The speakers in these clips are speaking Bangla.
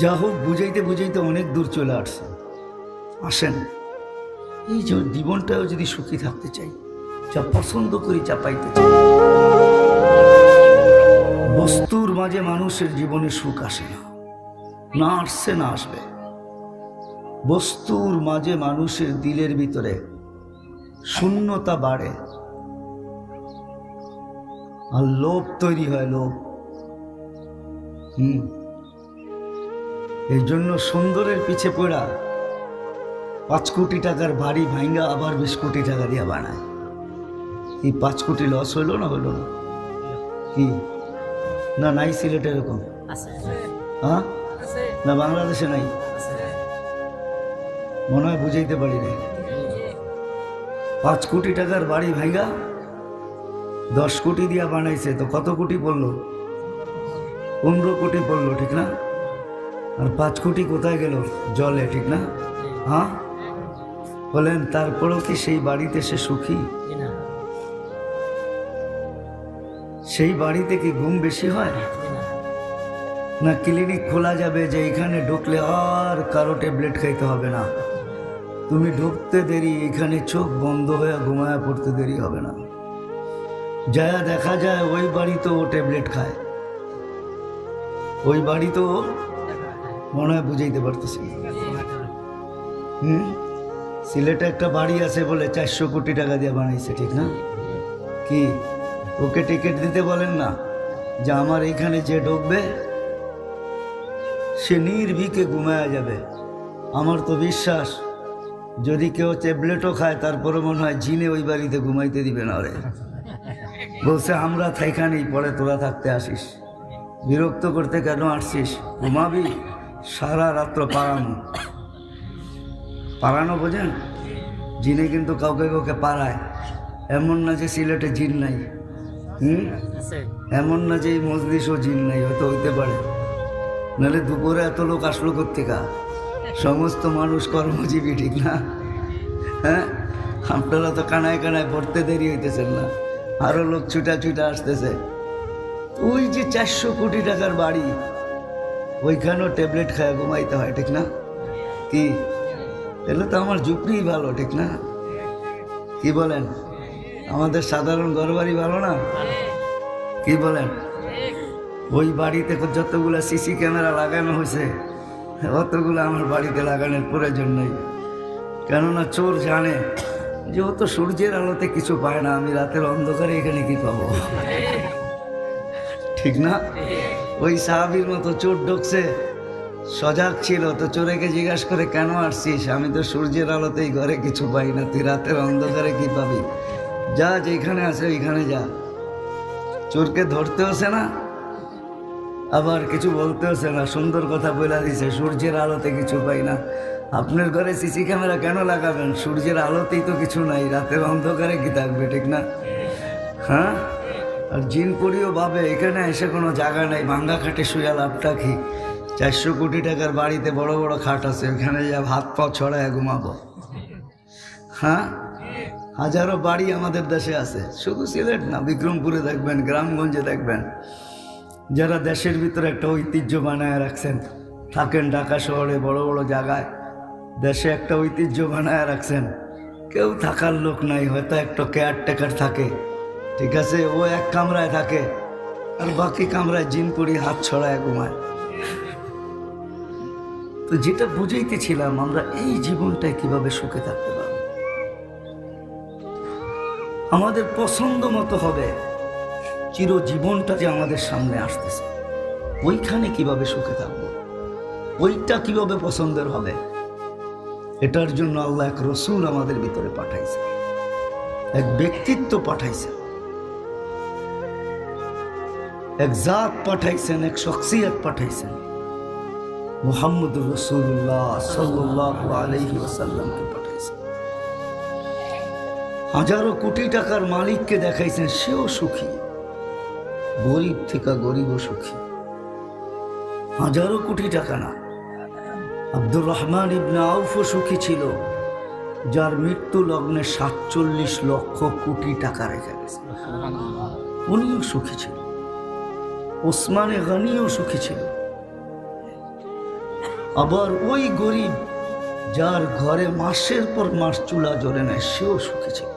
যা হোক, বুঝাইতে বুঝাইতে অনেক দূর চলে আসছে। আসেন। এই যে জীবনটাও যদি সুখী থাকতে চাই, যা পছন্দ করি যা পাইতে চাই। বস্তুর মাঝে মানুষের জীবনে সুখ আসে না। না আসছে, না আসবে। বস্তুর মাঝে মানুষের দিলের ভিতরে শূন্যতা বাড়ে। আর লোভ তৈরি হয়, লোভ। হুম। এই জন্য সুন্দরের পিছে পড়া পাঁচ কোটি টাকার বাড়ি ভাঙ্গা আবার বিশ কোটি টাকা দিয়ে বানায়। এই পাঁচ কোটি লস হইল না হইল না? কি? না নাই সিলেটে এরকম। হ্যাঁ? না বাংলাদেশে নাই। মনে হয় বুঝাইতে পারি না পাঁচ কোটি টাকার বাড়ি ভাঙ্গা দশ কোটি দিয়া বানাইছে তো কত কোটি পড়ল? পনেরো কোটি পড়ল ঠিক না? আর পাঁচ কোটি কোথায় গেল? জলে ঠিক না? হ্যাঁ? বলেন তারপরেও কি সেই বাড়িতে সে সুখী? সেই বাড়িতে কি ঘুম বেশি হয়? না ক্লিনিক খোলা যাবে যে এখানে ঢুকলে আর কারও ট্যাবলেট খাইতে হবে না। তুমি ঢুকতে দেরি এখানে চোখ বন্ধ হয়ে ঘুমায়া পড়তে দেরি হবে না। যা দেখা যায় ওই বাড়িতেও ও ট্যাবলেট খায়। ওই বাড়িতেও ও মনে হয় বুঝাইতে পারতেছি। হুম? সিলেটে একটা বাড়ি আছে বলে চারশো কোটি টাকা দিয়ে বানাইছে, ঠিক না? কি? ওকে টিকিট দিতে বলেন না? যে আমার এখানে যে ঢুকবে সে নির্ভীকে ঘুমায়া যাবে। আমার তো বিশ্বাস, যদি কেউ ট্যাবলেটও খায়, তারপরে মনে হয় জিনে ওই বাড়িতে ঘুমাইতে দিবে না রে। বলছে, আমরা থাইখানেই, পরে তোরা থাকতে আসিস। বিরক্ত করতে কেন আসছিস? ঘুমাবি? সারা রাত্র পাড়ানো। পাড়ানো বোঝেন? জিনে কিন্তু কাউকে কাউকে পাড়ায়। এমন না যে সিলেটে জিন নাই। হুম? এমন না যে এই মজলিসও জিন নাই হয়তো হইতে পারে। নাহলে দুপুরে এত লোক আসলো কোথেকা সমস্ত মানুষ কর্মজীবী ঠিক না? হ্যাঁ? আপনারা তো কানায় কানায় পড়তে দেরি হইতেছেন না। আরও লোক ছুটা ছুটা আসতেছে। ওই যে চারশো কোটি টাকার বাড়ি। ওইখানেও ট্যাবলেট খায় ঘুমাইতে হয়, ঠিক না? কি? এলে তো আমার জুপড়ি ভালো, ঠিক না? কি বলেন? আমাদের সাধারণ ঘরবাড়ি ভালো না? কি বলেন? ওই বাড়িতে যতগুলো সিসি ক্যামেরা লাগানো হয়েছে, অতগুলো আমার বাড়িতে লাগানোর প্রয়োজন নেই। কেননা চোর জানে যে ও তো সূর্যের আলোতে কিছু পায় না, আমি রাতের অন্ধকারে এখানে কি পাবো? ঠিক না? ওই সাহাবির মতো চোর ঢুকছে। সজাগ ছিল, তো চোরেকে জিজ্ঞাসা করে, কেন আসছিস? আমি তো সূর্যের আলোতেই ঘরে কিছু পাই না, তুই রাতের অন্ধকারে কি পাবি? যা যেখানে আছে ওইখানে যা। চোরকে ধরতে হচ্ছে না, আবার কিছু বলতে হচ্ছে না, সুন্দর কথা বলে দিছে, সূর্যের আলোতে কিছু পাই না। আপনার ঘরে সিসি ক্যামেরা কেন লাগাবেন? সূর্যের আলোতেই তো কিছু নাই, রাতের অন্ধকারে কি থাকবে, ঠিক না? হ্যাঁ? আর জিনপুরিও ভাবে, এখানে এসে কোনো জায়গা নেই, ভাঙ্গা খাটে শুয়ে লাভটা কি? চারশো কোটি টাকার বাড়িতে বড় বড় খাট আছে, ওখানে যা হাত পা ছড়ায় ঘুমাবো। হ্যাঁ? হাজারো বাড়ি আমাদের দেশে আছে, শুধু সিলেট না, বিক্রমপুরে দেখবেন, গ্রামগঞ্জে দেখবেন। যারা দেশের ভিতরে একটা ঐতিহ্য বানায় রাখছেন, থাকেন ঢাকা শহরে বড় বড় জায়গায়, দেশে একটা ঐতিহ্য বানায় রাখছেন, কেউ থাকার লোক নাই, হয়তো একটা কেয়ারটেকার থাকে। ঠিক আছে, ও এক কামরায় থাকে আর বাকি কামরায় জিন পরি হাত ছড়ায় ঘুমায়। তো যেটা বুঝাইতেছিলাম, আমরা এই জীবনটায় কীভাবে সুখে থাকতে পারব? আমাদের পছন্দ মতো হবে চিরজীবনটা যে আমাদের সামনে আসতেছে। ওইখানে কীভাবে সুখে থাকব? ওইটা কীভাবে পছন্দের হবে? এটার জন্য আল্লাহ এক রসুল আমাদের ভিতরে পাঠাইছে। এক ব্যক্তিত্ব পাঠাইছে। এক জাত পাঠাইছেন, এক শখসিয়ত পাঠাইছেন। মোহাম্মদ রসুল্লাহ সাল্লাহ পাঠাইছেন। হাজারো কোটি টাকার মালিককে দেখাইছেন, সেও সুখী। গরিব থেকে গরিবও সুখী। হাজারো কোটি টাকা না। আব্দুর রহমান ইবনে আউফও সুখী ছিল, যার মৃত্যু লগ্নে সাতচল্লিশ লক্ষ কোটি টাকা রেখে গেছে। উনিও সুখী ছিল। ওসমানে গানিও সুখী ছিল। আবার ওই গরিব যার ঘরে মাসের পর মাস চুলা জ্বলে নেয় সেও সুখী ছিল।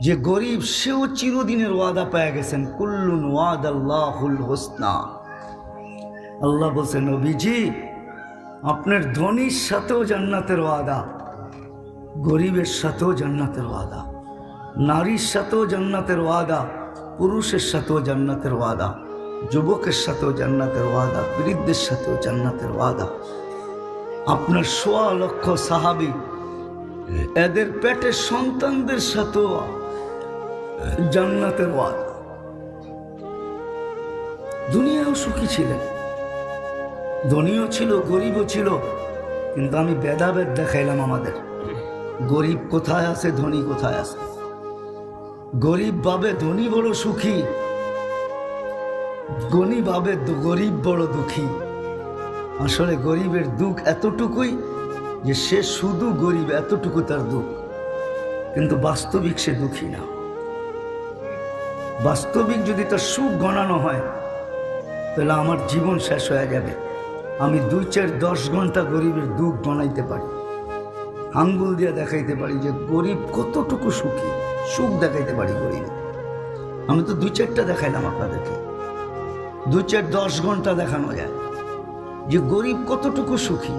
যে গরিব, সেও চিরদিনের ওয়াদা পেয়ে গেছেন, কুল্লুন ওয়াদ আল্লাহুল হোসনা। আল্লাহ বলছেন, নবীজি, আপনার ধনির সাথেও জান্নাতের ওয়াদা। গরিবের সাথেও জান্নাতের ওয়াদা, নারীর সাথেও জান্নাতের ওয়াদা, পুরুষের সাথেও জান্নাতের ওয়াদা, যুবকের সাথেও জান্নাতের ওয়াদা, বৃদ্ধের সাথেও জান্নাতের ওয়াদা। আপনার সোয়া লক্ষ সাহাবি, এদের পেটের সন্তানদের সাথেও জান্নাতের ওয়াদা। দুনিয়াও সুখী ছিলেন, ধনীও ছিল, গরিবও ছিল, কিন্তু আমি ভেদাভেদ দেখাইলাম আমাদের। গরিব কোথায় আছে, ধনী কোথায় আছে? গরিব ভাবে ধনী বড় সুখী, গনি ভাবে গরিব বড় দুঃখী। আসলে গরিবের দুঃখ এতটুকুই যে সে শুধু গরিব, এতটুকু তার দুঃখ। কিন্তু বাস্তবিক সে দুঃখী না। বাস্তবিক যদি তার সুখ গণানো হয়, তাহলে আমার জীবন শেষ হয়ে যাবে। আমি দুই চার দশ ঘণ্টা গরিবের দুঃখ গণাইতে পারি। আঙ্গুল দিয়ে দেখাইতে পারি যে গরিব কতটুকু সুখী, সুখ দেখাইতে পারি গরিব। আমি তো দুই চারটা দেখাইলাম আপনাদেরকে। দুই চার দশ ঘণ্টা দেখানো যায়। যে গরিব কতটুকু সুখী,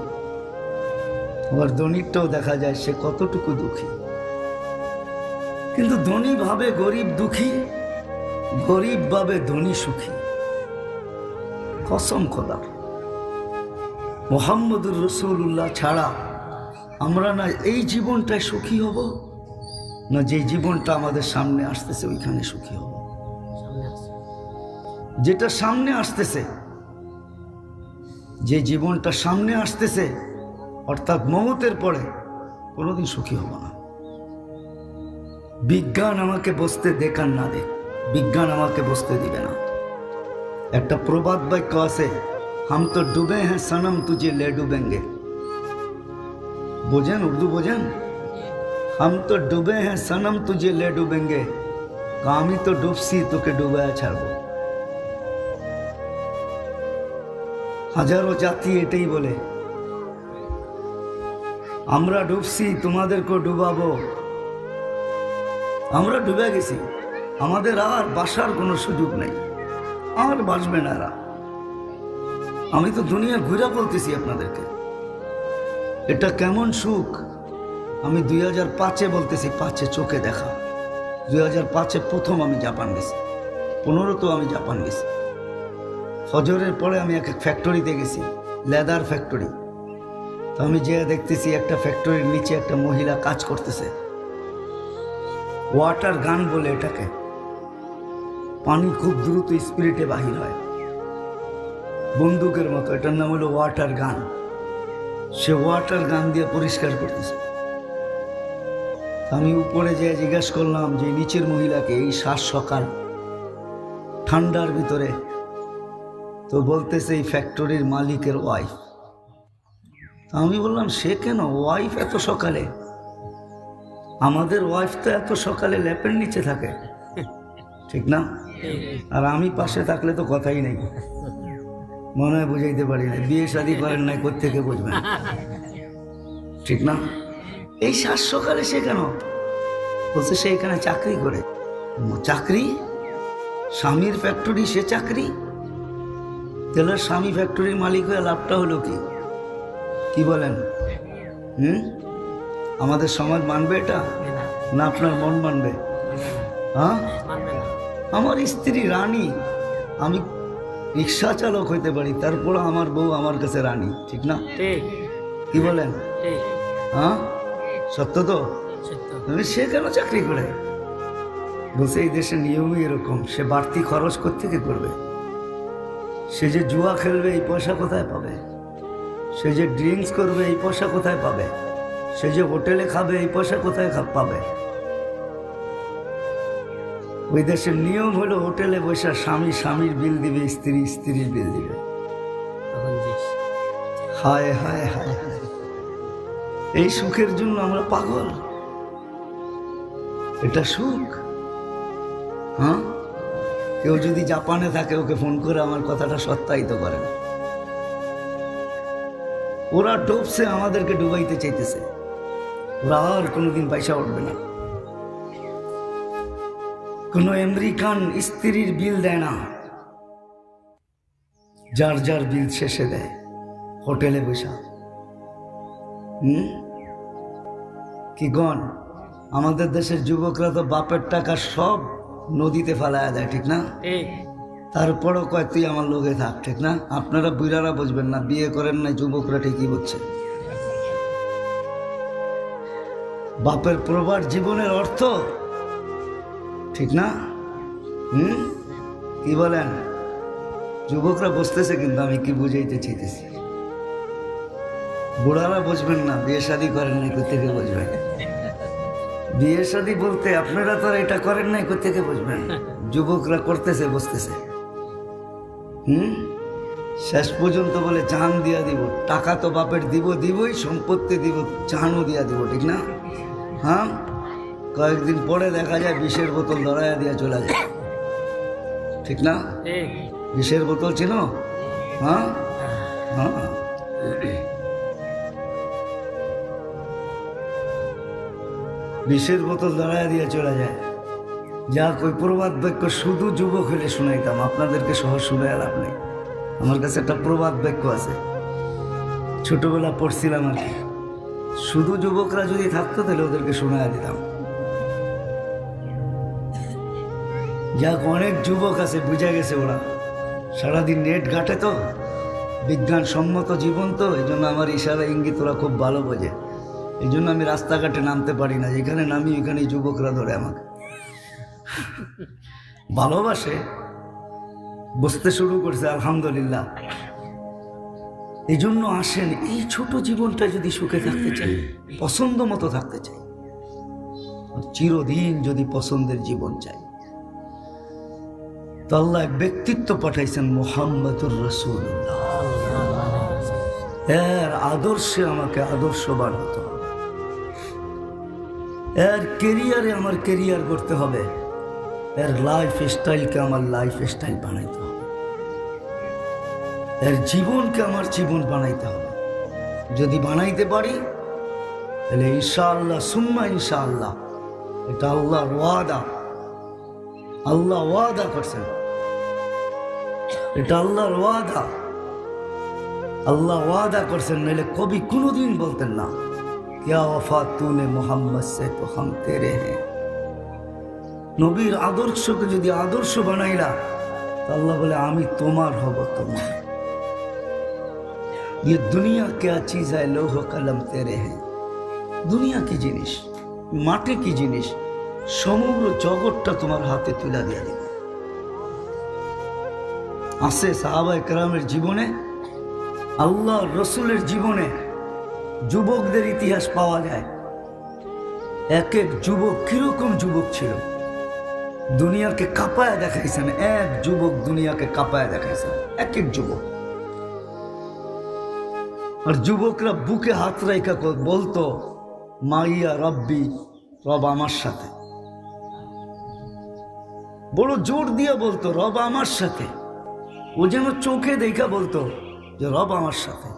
আবার ধনীরটাও দেখা যায় সে কতটুকু দুঃখী। কিন্তু ধনী ভাবে গরিব দুঃখী, গরিব ভাবে ধনী সুখী। কসম খোদার। মোহাম্মদুর রসুল্লাহ ছাড়া আমরা না এই জীবনটায় সুখী হব না যে জীবনটা আমাদের সামনে আসতেছে ওইখানে সুখী হব। যেটা সামনে আসতেছে যে জীবনটা সামনে আসতেছে অর্থাৎ মমতের পরে কোনোদিন সুখী হব না। বিজ্ঞান আমাকে বসতে দেখান না দে বিজ্ঞান আমাকে বসতে দিবে না। একটা প্রবাদ বাক্য আছে হাম তো ডুবে হ্যাঁ সনম তুঝে লে ডুবেঙ্গে। বোঝেন উর্দু বোঝেন হাম তো ডুবে হ্যাঁ সনম তুঝে লে ডুবেঙ্গে আমি তো ডুবছি তোকে ডুবায় ছাড়ব হাজারো জাতি এটাই বলে আমরা ডুবছি তোমাদেরকে ডুবাবো আমরা ডুবে গেছি আমাদের আর বাসার কোনো সুযোগ নেই আর বাসবে না আমি তো দুনিয়া ঘুরে বলতেছি আপনাদেরকে এটা কেমন সুখ? আমি দুই হাজার পাঁচে বলতেছি, পাঁচে চোখে দেখা। দুই হাজার পাঁচে প্রথম আমি জাপান গেছি। তো আমি জাপান গেছি। ফজরের পরে আমি এক এক ফ্যাক্টরিতে গেছি, লেদার ফ্যাক্টরি। তো আমি যে দেখতেছি একটা ফ্যাক্টরির নিচে একটা মহিলা কাজ করতেছে। ওয়াটার গান বলে এটাকে। পানি খুব দ্রুত স্পিরিটে বাহির হয়। বন্দুকের মতো, এটার নাম হলো ওয়াটার গান। সে ওয়াটার গান দিয়ে পরিষ্কার করতেছে। আমি উপরে যেয়ে জিজ্ঞেস করলাম যে নিচের মহিলাকে এই শ্বাস সকাল ঠান্ডার ভিতরে? তো বলতেছে, এই ফ্যাক্টরির মালিকের ওয়াইফ আমি বললাম, সে কেন? ওয়াইফ এত সকালে? আমাদের ওয়াইফ তো এত সকালে ল্যাপের নিচে থাকে। ঠিক না? আর আমি পাশে থাকলে তো কথাই নেই। মনে হয় বুঝাইতে পারি না। বিয়ে শাদি করেন নাই কোথেকে বুঝবেন? ঠিক না? এই সকালে সে কেন? বলছে সে এখানে চাকরি করে। চাকরি? স্বামীর ফ্যাক্টরি সে চাকরি? তাহলে স্বামী ফ্যাক্টরির মালিক হয়ে লাভটা হলো কি? কি বলেন? হুম? আমাদের সমাজ মানবে এটা? না আপনার মন মানবে? হ্যাঁ? আমার স্ত্রী রানী আমি রিক্সা চালক হইতে পারি তারপর আমার বউ আমার কাছে রানী ঠিক না? কি বলেন? হ্যাঁ? সত্য তো? তুমি সে কেন চাকরি করে? বলছে এই দেশের নিয়মই এরকম সে বাড়তি খরচ করতে থেকে করবে? সে যে জুয়া খেলবে এই পয়সা কোথায় পাবে? সে যে ড্রিঙ্কস করবে এই পয়সা কোথায় পাবে? সে যে হোটেলে খাবে এই পয়সা কোথায় পাবে? ওই দেশের নিয়ম হলো হোটেলে বসে স্বামী স্বামীর বিল দিবে স্ত্রী স্ত্রীর বিল দিবে। হায় হায় হায় হায়। এই সুখের জন্য আমরা পাগল। এটা সুখ। হ্যাঁ? কেউ যদি জাপানে থাকে ওকে ফোন করে আমার কথাটা সত্যায়িত করেন ওরা ডুবছে আমাদেরকে ডুবাইতে চাইতেছে। ওরা আর কোনোদিন পয়সা উঠবে না। কোনো আমেরিকান স্ত্রীর বিল দেয় না। যার যার বিল শেষে দেয় হোটেলে বসা। হুম? কি গণ? আমাদের দেশের যুবকরা তো বাপের টাকা সব নদীতে ফেলায়া দেয় ঠিক না? তারপরও কয় তুই আমার লোকে থাক ঠিক না? আপনারা বুড়ারা বুঝবেন না বিয়ে করেন না যুবকরা ঠিকই বুঝছে। বাপের প্রবার জীবনের অর্থ ঠিক না? হুম? কি বলেন? যুবকরা বুঝতেছে কিন্তু আমি কি বুঝাইতে চাইতেছি। বুড়ারা বুঝবেন না, বিয়ে শাদি করেন নাই থেকে বুঝবেন? বিয়ে শাদি বলতে আপনারা তো এটা করেন নাই থেকে বুঝবেন? যুবকরা করতেছে, বুঝতেছে। হুম? শেষ পর্যন্ত বলে চান দিয়া দিব, টাকা তো বাপের দিব দিবই, সম্পত্তি দিব চানও দিয়া দিব, ঠিক না? হ্যাঁ? কয়েকদিন পরে দেখা যায় বিষের বোতল লড়াইয়া দিয়ে চলে যায়। ঠিক না? বিষের বোতল ছিল? হ্যাঁ? হ্যাঁ। বিষের বোতল দাঁড়ায় দিয়ে চলে যায়। যা কই প্রবাদ বাক্য শুধু যুবক হলে শুনাইতাম আপনাদেরকে সহ শুনে লাভ নেই। আমার কাছে একটা প্রবাদ বাক্য আছে। ছোটবেলা পড়ছিলাম আর কি। শুধু যুবকরা যদি থাকতো তাহলে ওদেরকে শোনায় দিতাম। যাক, অনেক যুবক আছে, বুঝা গেছে ওরা। সারাদিন নেট ঘাটে তো বিজ্ঞান সম্মত জীবন তো, এই জন্য আমার ইশারা, ইঙ্গিত ওরা খুব ভালো বোঝে। এই জন্য আমি রাস্তাঘাটে নামতে পারি না, যেখানে নামি এখানে যুবকরা ধরে আমাকে। ভালোবাসে, বুঝতে শুরু করছে, আলহামদুলিল্লাহ। এই জন্য আসেন, এই ছোট জীবনটা যদি সুখে থাকতে চাই পছন্দ মতো থাকতে চাই। চিরদিন যদি পছন্দের জীবন চাই। তো আল্লাহ ব্যক্তিত্ব পাঠাইছেন মোহাম্মদুর রসুল্লাহ এর আদর্শে আমাকে আদর্শবান হতে হবে। এর কেরিয়ারে আমার কেরিয়ার করতে হবে। এর লাইফ স্টাইলকে আমার লাইফ স্টাইল বানাইতে হবে। এর জীবনকে আমার জীবন বানাইতে হবে। যদি বানাইতে পারি, তাহলে ইনশাআল্লাহ, সুম্মা ইনশাআল্লাহ, এটা আল্লাহর ওয়াদা। আল্লাহ ওয়াদা করছেন। এটা আল্লাহর ওয়াদা আল্লাহ ওয়াদা করছেন নাহলে কবি কোনোদিন বলতেন না क्या वफा तूने मोहम्मद से तो हम तेरे हैं নবীর আদর্শকে যদি আদর্শ বানাইলা তো আল্লাহ বলে আমি তোমার হব তোমার ये दुनिया क्या चीज है लोह कलम तेरे हैं দুনিয়া কি জিনিস মাটি কি জিনিস সমগ্র জগৎটা তোমার হাতে তুলে দিয়ে দিবে আছে সাহাবায় কেরামের জীবনে আল্লাহ রসুলের জীবনে যুবকদের ইতিহাস পাওয়া যায়। এক এক যুবক কীরকম যুবক ছিল? দুনিয়াকে কাঁপায় দেখাইছেন, এক যুবক দুনিয়াকে কাঁপায় দেখাইছেন, এক এক যুবক। আর যুবকরা বুকে হাত রেখা বলতো, মাইয়া রব্বি, রব আমার সাথে। বড় জোর দিয়ে বলতো, রব আমার সাথে। ও যেন চোখে দেখা বলতো যে রব আমার সাথে,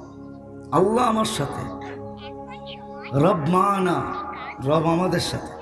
আল্লাহ আমার সাথে, রব মা না রব আমাদের সাথে।